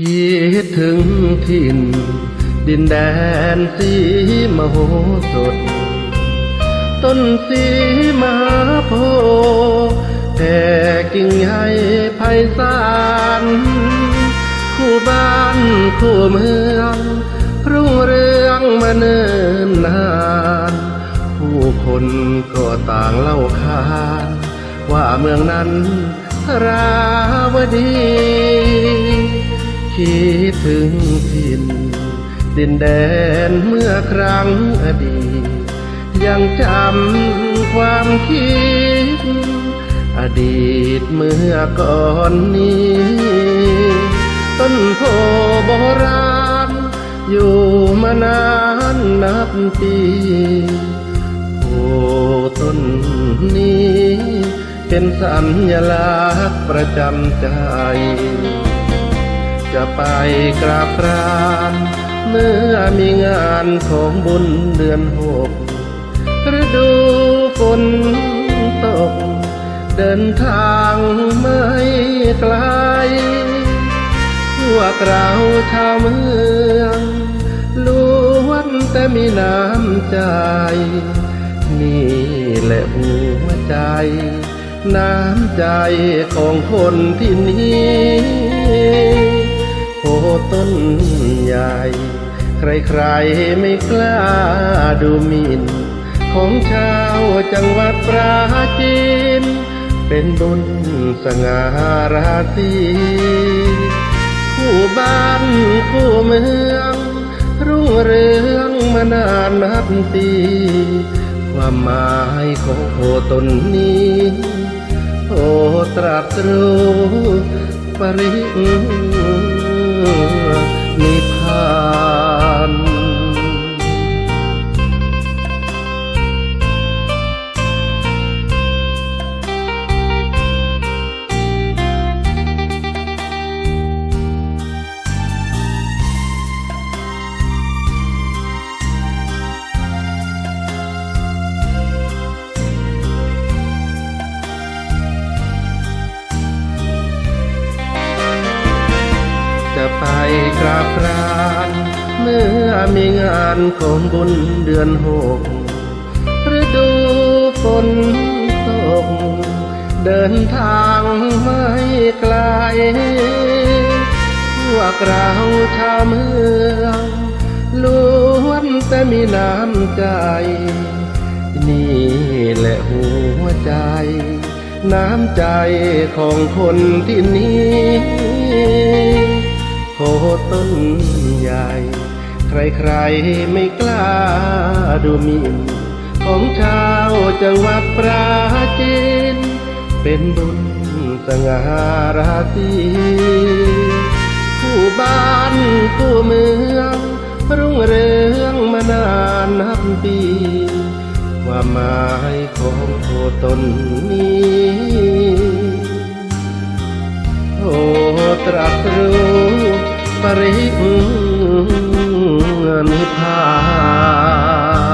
คิดถึงถิ่น ดินแดนสีมโหสถ ต้นสีมาโพธิ์แผ่กิ่งใหญ่ไพศาลคู่บ้านคู่เมือง รุ่งเรืองมาเนิ่นนาน ผู้คนก็ต่างเล่าขานว่าเมืองนั้นราวดี คิดถึงถิ่นดินแดนเมื่อครั้งอดีต ยังจำความคิด อดีตเมื่อก่อนนี้ ต้นโพโบราณ อยู่มานานนับปีโพต้นนี้ เป็นสัญลักษณ์ประจำใจ จะไปกราบกรานเมื่อมีงานของบุญเดือนหกฤดูฝนตก เดินทางไม่ไกลพวกเราชาวเมืองล้วนแต่มีน้ำใจ นี่แหละหัวใจ น้ำใจของคนที่นี่ โพต้นใหญ่ ใครๆไม่กล้าดูหมิ่นของชาวจังหวัดปราจีน เป็นบุญสง่าราศีคู่บ้านคู่เมือง รุ่งเรืองมานานนับปีความหมายของโพต้นนี้ โอตรัสรู้ปริ นิ ไปกราบกรานเมื่อมีงานของบุญเดือนหกฤดูฝนตก เดินทางไม่ไกลพวกเราชาวเมืองล้วนแต่มีน้ำใจ นี่แหละหัวใจ น้ำใจของคนที่นี่ โพต้นใหญ่ ใครๆไม่กล้าดูหมิ่นของชาวจังหวัดปราจีน เป็นบุญสง่าราศีคู่บ้านคู่เมือง รุ่งเรืองมานานนับปีความหมายของโพต้นนี้โอ้ตรัสรู้ បរិបនិព្វាន